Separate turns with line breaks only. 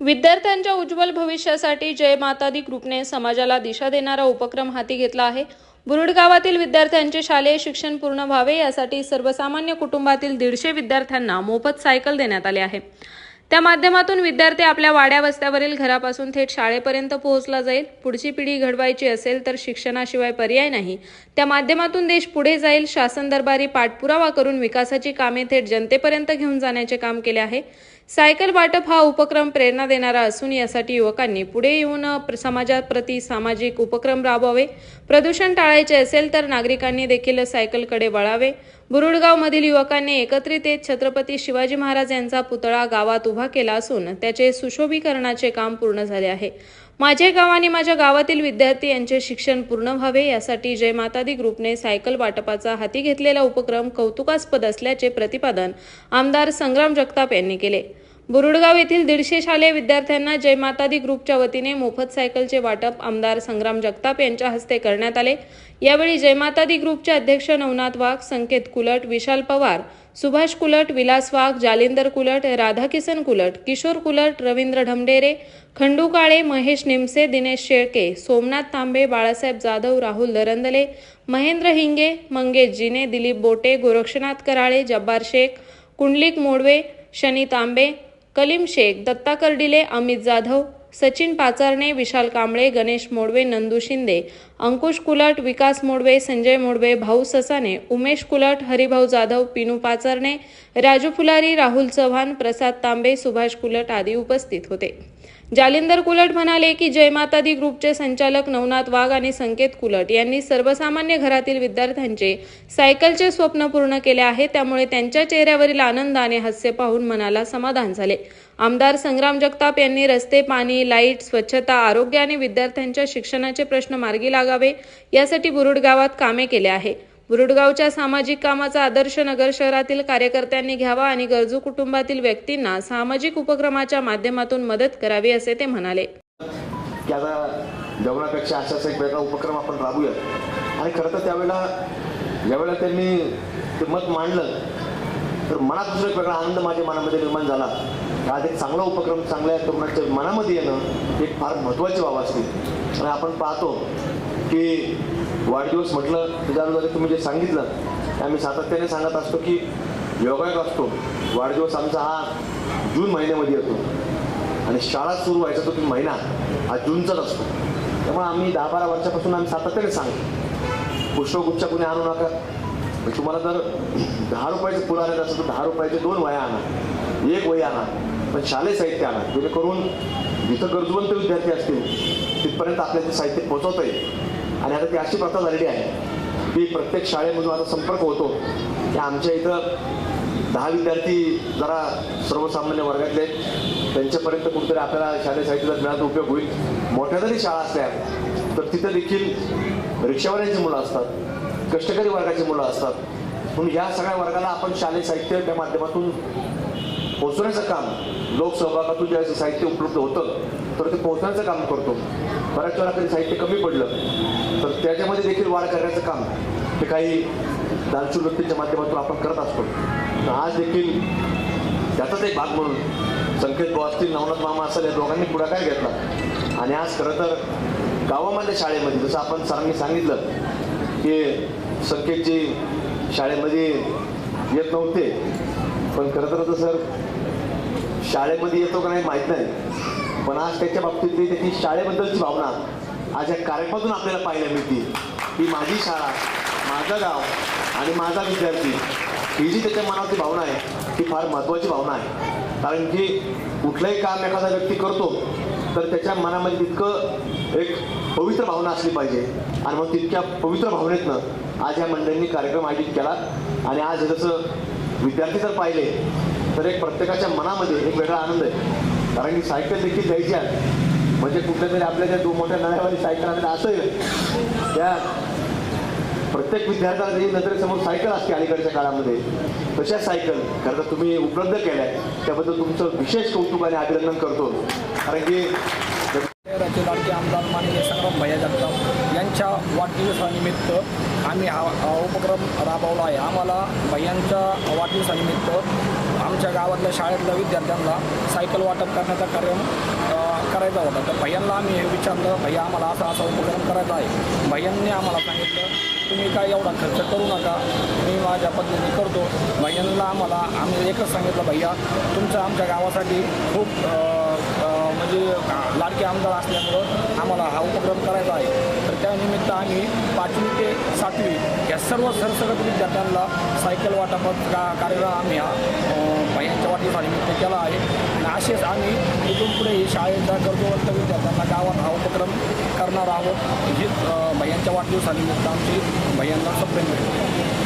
विद्यार्थ्यांच्या उज्ज्वल भविष्यासाठी जय मातादी ग्रुपने समाजाला दिशा देणारा उपक्रम हाती घेतला आहे. बुरुड गावातील विद्यार्थ्यांचे शालेय शिक्षण पूर्ण व्हावे यासाठी सर्वसामान्य कुटुंबातील दीडशे विद्यार्थ्यांना मोफत सायकल देण्यात आले आहे. त्या माध्यमातून विद्यार्थी आपल्या वाड्या वस्त्यावरील घरापासून थेट शाळेपर्यंत पोहोचला जाईल. पुढची पिढी घडवायची असेल तर शिक्षणाशिवाय पर्याय नाही. त्या माध्यमातून देश पुढे जाईल. शासन दरबारी पाठपुरावा करून विकासाची कामे थेट जनतेपर्यंत घेऊन जाण्याचे काम केले आहे. सायकल वाटप हा उपक्रम प्रेरणा देणारा असून यासाठी युवकांनी पुढे येऊन समाजाप्रती सामाजिक उपक्रम राबवावे. प्रदूषण टाळायचे असेल तर नागरिकांनी देखील सायकलकडे वळावे. बुरुडगावमधील युवकांनी एकत्रित येत छत्रपती शिवाजी महाराज यांचा पुतळा गावात उभा केला असून त्याचे सुशोभीकरणाचे काम पूर्ण झाले आहे. माझे गाव आणि माझ्या गावातील विद्यार्थी यांचे शिक्षण पूर्ण व्हावे यासाठी जय मातादी ग्रुपने सायकल वाटपाचा हाती घेतलेला उपक्रम कौतुकास्पद असल्याचे प्रतिपादन आमदार संग्राम जगताप यांनी केले. बुरुडगाव येथील दीडशे शालेय विद्यार्थ्यांना जयमातादी ग्रुपच्या वतीने मोफत सायकलचे वाटप आमदार संग्राम जगताप यांच्या हस्ते करण्यात आले. यावेळी जयमातादी ग्रुपचे अध्यक्ष नवनाथ वाघ संकेत कुलट विशाल पवार सुभाष कुलट विलास वाघ जालिंदर कुलट राधाकिसन कुलट किशोर कुलट रवींद्र ढमडेरे खंडू काळे महेश निमसे दिनेश शेळके सोमनाथ तांबे बाळासाहेब जाधव राहुल दरंदले महेंद्र हिंगे मंगेश जिने दिलीप बोटे गोरक्षनाथ कराळे जब्बार शेख कुंडलिक मोडवे शनी तांबे कलीम शेख दत्ता कर्डिले अमित जाधव सचिन पाचारणे विशाल कांबळे गणेश मोडवे नंदू शिंदे अंकुश कुलट विकास मोडवे संजय मोडवे भाऊ ससाने उमेश कुलट हरिभाऊ जाधव पिनू पाचारणे राजू फुलारी राहुल चव्हाण प्रसाद तांबे सुभाष कुलट आदी उपस्थित होते. जालिंदर कुलट म्हणाले की जयमाता दी ग्रुपचे संचालक नवनाथ वाघ आणि संकेत कुलट यांनी सर्वसामान्य घरातील विद्यार्थ्यांचे सायकलचे स्वप्न पूर्ण केले आहे. त्यामुळे त्यांच्या चेहऱ्यावरील आनंद आणि हास्य पाहून मनाला समाधान झाले. आमदार संग्राम जगताप यांनी रस्ते पाणी लाइट स्वच्छता आरोग्य आणि विद्यार्थ्यांच्या शिक्षणाचे प्रश्न मार्गी लागावे. यासाठी बुरुड गावात कामे केले आहे. मुरुडगावच्या सामाजिक कामाचा आदर्श नगर शहरातील कार्यकर्त्यांनी घ्यावा आणि गरजू कुटुंबातील व्यक्तींना सामाजिक उपक्रमाच्या माध्यमातून मदत करावी असे ते म्हणाले.
जेवणापेक्षा अशाच एक वेगळा उपक्रम आपण राबूयात. आणि खरं तर त्यावेळेला ज्यावेळेला त्यांनी ते मत मांडलं तर मनात दुसरा एक वेगळा आनंद माझ्या मनामध्ये निर्माण झाला. आज एक चांगला उपक्रम चांगल्या तरुणाच्या मनामध्ये येणं ही एक फार महत्त्वाची बाब असते. आणि आपण पाहतो की वाढदिवस म्हटलं त्याच्याद्वारे तुम्ही जे सांगितलं ते आम्ही सातत्याने सांगत असतो की योगायोग असतो. वाढदिवस आमचा हा जून महिन्यामध्ये येतो. आणि शाळा सुरू व्हायचा तो महिना हा जूनचाच असतो. त्यामुळे आम्ही दहा बारा वर्षापासून आम्ही सातत्याने सांगतो. पुष्पगुच्छ कुणी आणू नका. तुम्हाला जर दहा रुपयाचे फुलं आणत असेल तर दहा रुपयाचे दोन वया आणा. एक वय आणा. पण शालेय साहित्य आणा. जेणेकरून जिथं गरजवंत विद्यार्थी असतील तिथपर्यंत आपल्याला साहित्य पोहोचवता येईल. आणि आता ती अशी प्रथा झालेली आहे. की प्रत्येक शाळेमधून आता संपर्क होतो. की आमच्या इथं दहा विद्यार्थी जरा सर्वसामान्य वर्गातले त्यांच्यापर्यंत कुठेतरी आपल्याला शालेय साहित्याचा मिळाचा उपयोग होईल. मोठ्या जरी शाळा असल्या तर तिथं देखील रिक्षावाल्यांची मुलं असतात कष्टकरी वर्गाची मुलं असतात. म्हणून ह्या सगळ्या वर्गाला आपण शालेय साहित्य त्या माध्यमातून पोहोचवण्याचं काम लोकसहभागातून ज्यावेळेस साहित्य उपलब्ध होतं तर ते पोहोचण्याचं काम करतो. बऱ्याच वेळा कधी साहित्य कमी पडलं तर त्याच्यामध्ये देखील वाढ करण्याचं काम हे काही दानशूर व्यक्तींच्या माध्यमातून आपण करत असतो. तर आज देखील त्याचाच एक भाग म्हणून संकेत भाऊ असतील नवनाथ मामा असेल या दोघांनी पुढाकार घेतला. आणि आज खरं तर गावामधल्या शाळेमध्ये जसं आपण सरांनी सांगितलं की संकेतजी शाळेमध्ये येत नव्हते. पण खरं तर सर शाळेमध्ये येतो का नाही माहीत नाही. पण आज त्याच्या बाबतीतली त्याची शाळेबद्दलची भावना आज या कार्यक्रमातून आपल्याला पाहायला मिळते की माझी शाळा माझं गाव आणि माझा विद्यार्थी ही जी त्याच्या मनावरची भावना आहे ती फार महत्त्वाची भावना आहे. कारण की कुठलंही काम एखादा व्यक्ती करतो तर त्याच्या मनामध्ये तितकं एक पवित्र भावना असली पाहिजे. आणि मग तितक्या पवित्र भावनेतनं आज या मंडळींनी कार्यक्रम आयोजित केला. आणि आज जसं विद्यार्थी जर पाहिले तर एक प्रत्येकाच्या मनामध्ये एक वेगळा आनंद आहे. कारण की सायकल देखील द्यायची आहे. म्हणजे कुठल्या तरी आपल्या त्या दोन मोठ्या नळ्यावाली सायकल आणल्या असेल. त्या प्रत्येक विद्यार्थ्याला त्याची नजरेसमोर सायकल असते अलीकडच्या काळामध्ये. तशा सायकल खरं तर तुम्ही उपलब्ध केल्या त्याबद्दल तुमचं विशेष कौतुक आणि अभिनंदन करतो. कारण की
शहराचे लाडके आमदार माननीय संग्राम भैया जगताप यांच्या वाढदिवसानिमित्त आम्ही हा हा उपक्रम राबवला आहे. आम्हाला भैयांच्या वाढदिवसानिमित्त आमच्या गावातल्या शाळेतल्या विद्यार्थ्यांना सायकल वाटप करण्याचा कार्यक्रम करायचा होता. तर भैयांना आम्ही हे विचारलं भैया आम्हाला असा असा उपक्रम करायचा आहे. भैयांनी आम्हाला सांगितलं तुम्ही काय एवढा खर्च करू नका. मी माझ्या पद्धतीने करतो. भैयांना आम्हाला आम्ही एकच सांगितलं भैया तुमचं आमच्या गावासाठी खूप म्हणजे लाडके आमदार असल्यामुळं आम्हाला हा उपक्रम करायचा आहे. तर त्यानिमित्त आम्ही पाचवी ते सातवी या सर्व सरसगत विद्यार्थ्यांना सायकल वाटपात का कार्यक्रम आम्ही हा भैयांच्या भैयांच्या निमित्त केला आहे. आणि असेच आम्ही इथून पुढे शाळेच्या गरजूवंत विद्यार्थ्यांना गावात हा उपक्रम करणार आहोत हीच भैयांच्या वाढदिवसानिमित्त आमची भैयांना सप्रेम भेट